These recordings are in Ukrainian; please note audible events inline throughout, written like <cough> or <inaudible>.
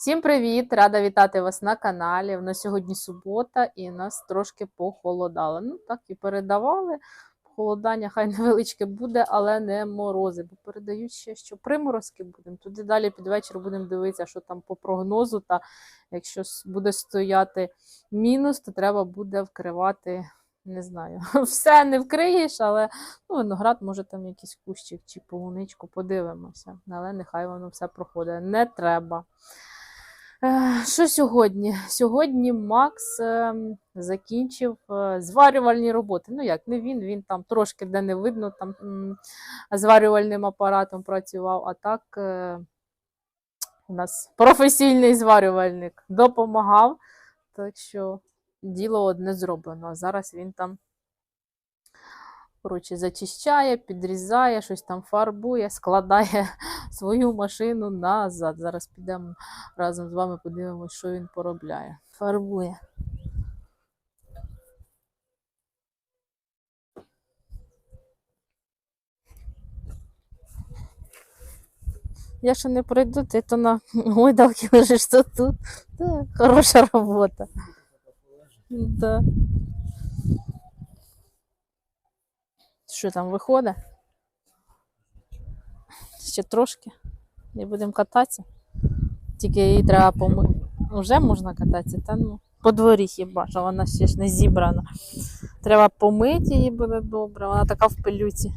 Всім привіт! Рада вітати вас на каналі. У нас сьогодні субота і нас трошки похолодало. Ну, так і передавали. Похолодання хай <laughs> невеличке буде, але не морози. Бо передають ще, що приморозки будемо. Туди далі під вечір будемо дивитися, що там по прогнозу. Та якщо буде стояти мінус, то треба буде вкривати. Не знаю, <laughs> все не вкриєш, але ну, виноград, може там якийсь кущик чи полуничку, подивимося. Але нехай воно все проходить. Не треба. Що сьогодні? Сьогодні Макс ем, закінчив е, зварювальні роботи. Ну як, не він, він там трошки де не видно, там зварювальним апаратом працював, а так е, у нас професійний зварювальник допомагав. Так що діло одне зроблено. Зараз він там коротше, зачищає, підрізає, щось там фарбує, складає <laughs> свою машину назад. Зараз підемо разом з вами подивимося, що він поробляє. Фарбує. Я ще не пройду, ти то на гойдалки лежиш, то тут. Да, хороша робота. Да. Що там виходить? Ще трошки. І будемо кататися. Тільки її треба помити. Вже можна кататися, та ну. По дворі хіба, що вона ще ж не зібрана. Треба помити її буде добре. Вона така в пилюці.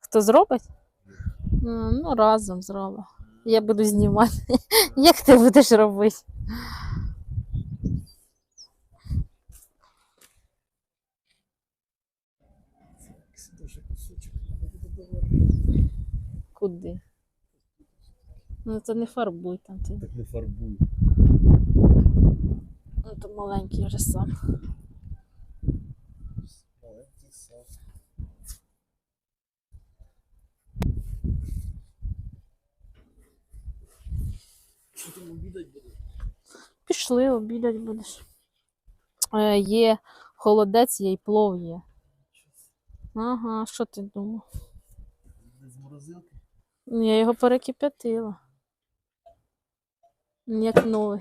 Хто зробить? Ну, разом зробимо. Я буду знімати. <laughs> Як ти будеш робити? Дуже кусочок. Куди? Ну, це не фарбуй там. Ти. Так не фарбуй. Ну, то маленький вже сам. Маленький сам. Що там обідать буде? Пішли, обідать будеш. Е, є холодець, є і плов є. Ага, що ти думав? З морозилки? Ну, Я його перекип'ятила. Як новий.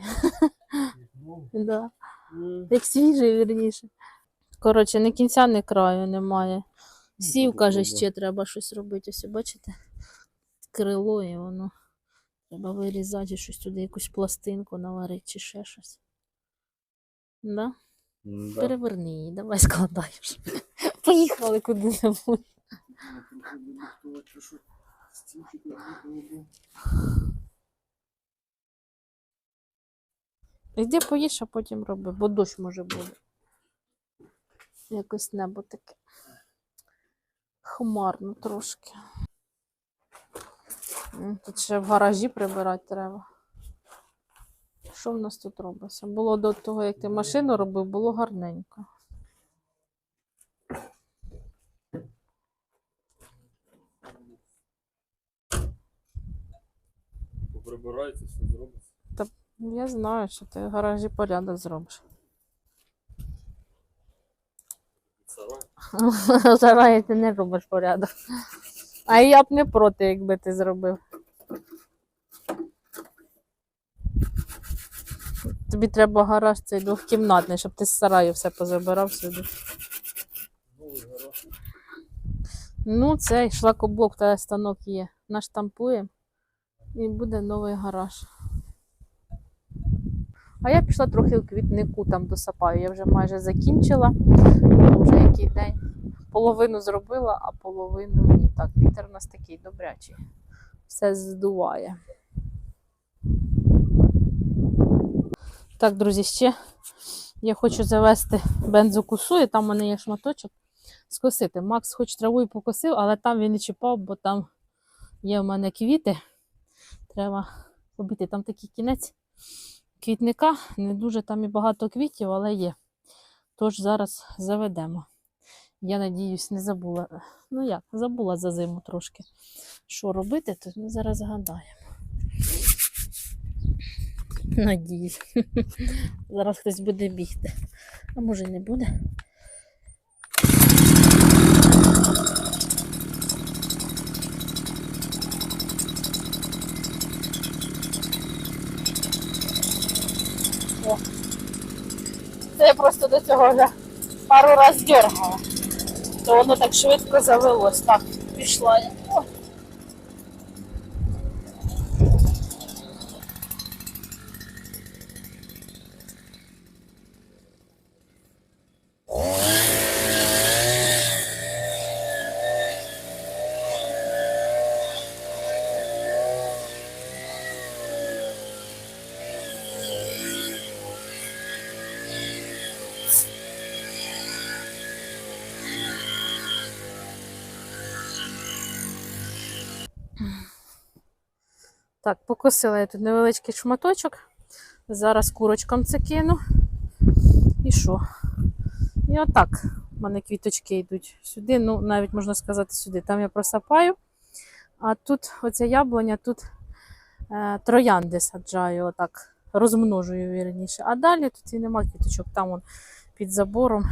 Як новий? <laughs> Да. М, Як свіжий, вірніше. Коротше, ні кінця, ні краю немає. Ну, Сів, каже, ще треба щось робити. Ось, бачите? Крило і воно. Треба вирізати щось туди, якусь пластинку наварити чи ще щось. Да? Да. Переверни її, давай складаєш. Поїхали куди-небудь. Йди поїж, а потім роби, бо дощ може бути. Якось небо таке. Хмарно трошки. Тут ще в гаражі прибирати треба. Що в нас тут робиться? Було до того, як ти машину робив, було гарненько. Поприбирається, все зробиться. Ну, Я знаю, що ти в гаражі порядок зробиш. Сарай. <laughs> Зараз ти не робиш порядок. А я б не проти, якби ти зробив. Тобі треба гараж цей двохкімнатний, щоб ти з сараю все позабирав сюди. Ну, цей шлакоблок та станок є. Наштампуємо і буде новий гараж. А я пішла трохи в квітнику там досапаю. Я вже майже закінчила. Вже який день. Половину зробила, а половину ні. Так, вітер у нас такий добрячий. Все здуває. Так, друзі, ще я хочу завести бензокусу, і там у мене є шматочок скосити. Макс хоч траву і покосив, але там він не чіпав, бо там є в мене квіти. Треба обійти. Там такий кінець квітника. Не дуже там і багато квітів, але є. Тож зараз заведемо. Я надіюсь, не забула. Ну як, забула за зиму трошки. Що робити, то ми зараз згадаємо. Надіюсь. <laughs> Зараз хтось буде бігти. А може не буде. О. Це я просто до цього вже пару разів дергала. То воно так швидко завелось. Так, пішла я. Так, покосила я тут невеличкий шматочок. Зараз курочкам це кину. І що? І отак в мене квіточки йдуть сюди, ну навіть можна сказати сюди. Там я просапаю. А тут оця яблуня, тут е, троянди саджаю, отак, розмножую вірніше. А далі тут і нема квіточок, там он під забором.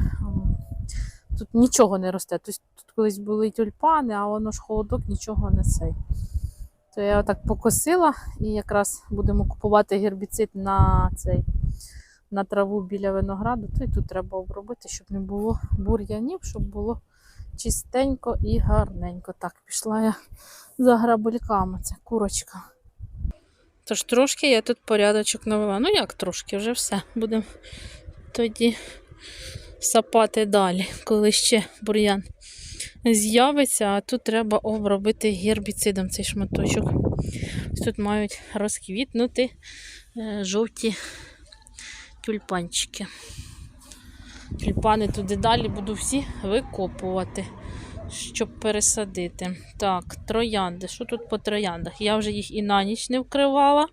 Тут нічого не росте. Тобто тут колись були тюльпани, а воно ж холодок нічого не цей. То я отак покосила і якраз будемо купувати гербіцид на цей на траву біля винограду, то і тут треба обробити, щоб не було бур'янів, щоб було чистенько і гарненько. Так, пішла я за грабельками, це курочка. Тож трошки я тут порядочок навела. Ну як трошки, вже все. Будемо тоді сапати далі, коли ще бур'ян з'явиться, а тут треба обробити гербіцидом цей шматочок. Тут мають розквітнути е, жовті тюльпанчики. Тюльпани туди далі буду всі викопувати, щоб пересадити. Так, троянди. Що тут по трояндах? Я вже їх і на ніч не вкривала.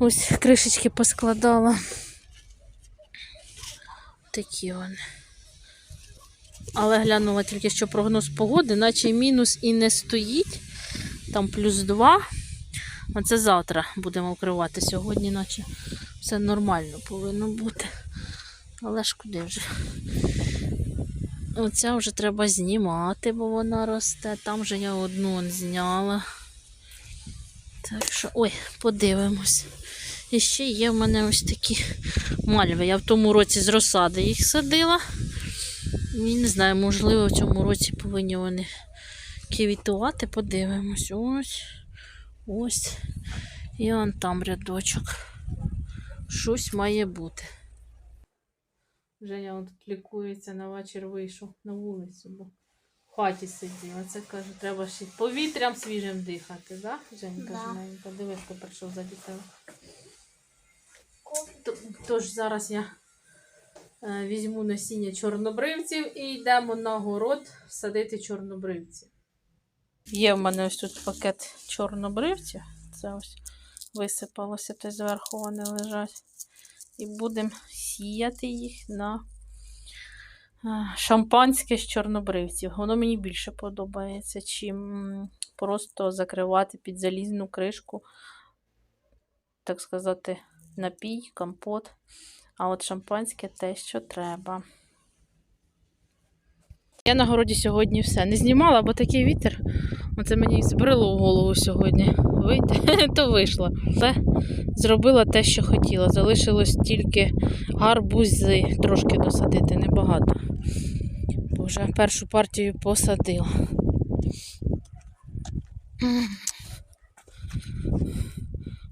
Ось кришечки поскладала. Такі вони. Але глянула тільки, що прогноз погоди, наче мінус і не стоїть. Там плюс 2. А це завтра будемо вкривати. Сьогодні, наче все нормально повинно бути. Але ж куди вже? Оця вже треба знімати, бо вона росте. Там же я одну зняла. Так що, ой, подивимось. І ще є в мене ось такі мальви. Я в тому році з розсади їх садила. І не знаю, можливо, в цьому році повинні вони квітувати. Подивимось. Ось. Ось. І он там рядочок. Щось має бути. Женя он тут лікується на вечір вийшов на вулицю, бо в хаті сидів. А це каже, треба ще повітрям свіжим дихати, да? Женька Да. Женька, диви, хто прийшов за дітей. Тож зараз я візьму насіння чорнобривців і йдемо на город садити чорнобривці. Є в мене ось тут пакет чорнобривців. Це ось висипалося, то зверху вони лежать. І будемо сіяти їх на е, шампанське з чорнобривців. Воно мені більше подобається, чим просто закривати під залізну кришку, так сказати, напій, компот. А от шампанське те, що треба. Я на городі сьогодні все не знімала, бо такий вітер. Оце мені збрило в голову сьогодні. Вийти, <laughs> то вийшло. Та зробила те, що хотіла. Залишилось тільки гарбузи трошки досадити, небагато. Бо вже першу партію посадила.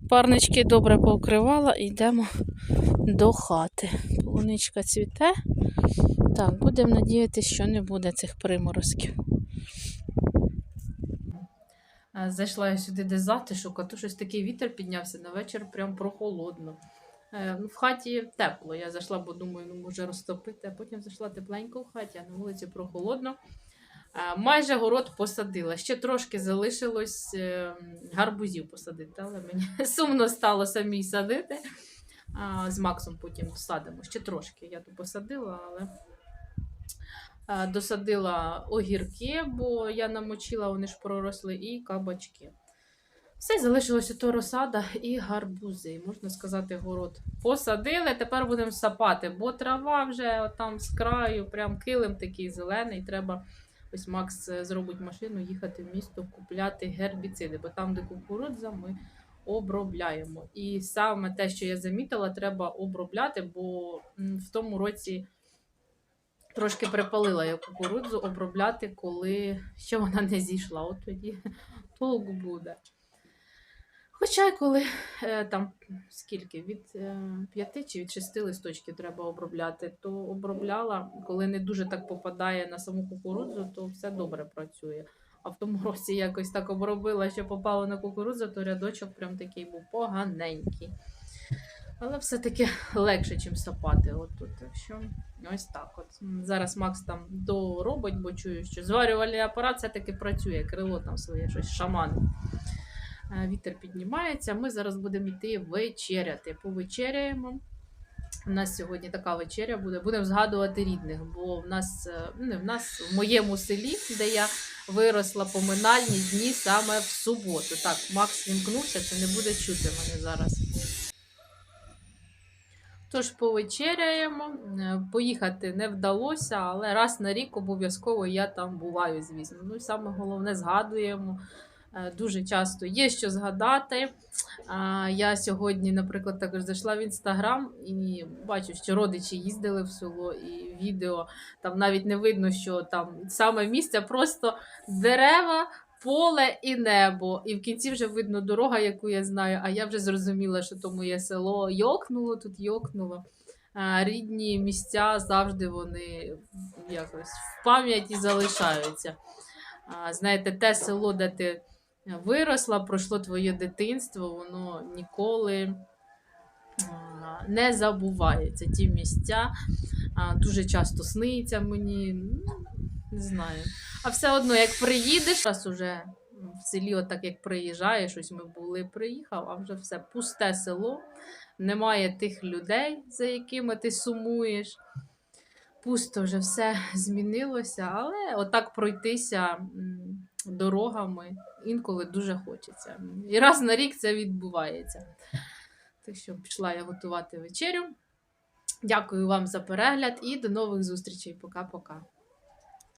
Парнички добре повкривала і йдемо до хати. Полуничка цвіте. Так, будемо надіятися, що не буде цих приморозків. Зайшла я сюди де затишок, а то щось такий вітер піднявся на вечір, прям прохолодно. Е, ну, В хаті тепло. Я зайшла, бо думаю, ну може розтопити, а потім зайшла тепленько в хаті, а на вулиці прохолодно. Е, Майже город посадила. Ще трошки залишилось е, гарбузів посадити, але мені <laughs> сумно стало самій садити. А, з Максом потім садимо. Ще трошки. Я тут посадила, але досадила огірки, бо я намочила, вони ж проросли, і кабачки. Все, залишилося то розсада і гарбузи. Можна сказати, город посадили. Тепер будемо сапати, бо трава вже там з краю, прям килим такий зелений. Треба ось Макс е, зробить машину, їхати в місто, купляти гербіциди, бо там, де кукурудза, ми обробляємо. І саме те, що я замітила, треба обробляти, бо в тому році трошки припалила я кукурудзу обробляти, коли ще вона не зійшла. От тоді толк буде. Хоча коли е, там скільки від е, п'яти чи від шести листочків треба обробляти, то обробляла, коли не дуже так попадає на саму кукурудзу, то все добре працює. А в тому році якось так обробила, що попало на кукурудзу, то рядочок прям такий був поганенький. Але все-таки легше, ніж сапати. От тут. Так що ось так. От. Зараз Макс там доробить, бо чую, що зварювальний апарат все-таки працює, крило там своє щось шаманить. Е, Вітер піднімається. Ми зараз будемо йти вечеряти. Повечеряємо. У нас сьогодні така вечеря буде. Будемо згадувати рідних, бо в нас, е, не в нас в моєму селі, де я виросла поминальні дні саме в суботу. Так, Макс вімкнувся, це не буде чути мене зараз. Тож повечеряємо. Е, Поїхати не вдалося, але раз на рік обов'язково я там буваю, звісно. Ну і саме головне згадуємо. Е, Дуже часто є що згадати. Я сьогодні, наприклад, також зайшла в інстаграм і бачу, що родичі їздили в село, і відео там навіть не видно, що там саме місце, просто дерева, поле і небо. І в кінці вже видно дорога, яку я знаю. А я вже зрозуміла, що то моє село йокнуло, тут йокнуло. Рідні місця завжди вони якось в пам'яті залишаються. Знаєте, те село, де ти виросла, пройшло твоє дитинство, воно ніколи не забувається. Ті місця дуже часто сниться мені. ну, Не знаю. А все одно, як приїдеш, раз уже в селі, отак як приїжджаєш, ось ми були, приїхав, а вже все пусте село, немає тих людей, за якими ти сумуєш. Пусто вже все змінилося, але отак пройтися дорогами інколи дуже хочеться. І раз на рік це відбувається. Так що пішла я готувати вечерю. Дякую вам за перегляд і до нових зустрічей. Пока-пока.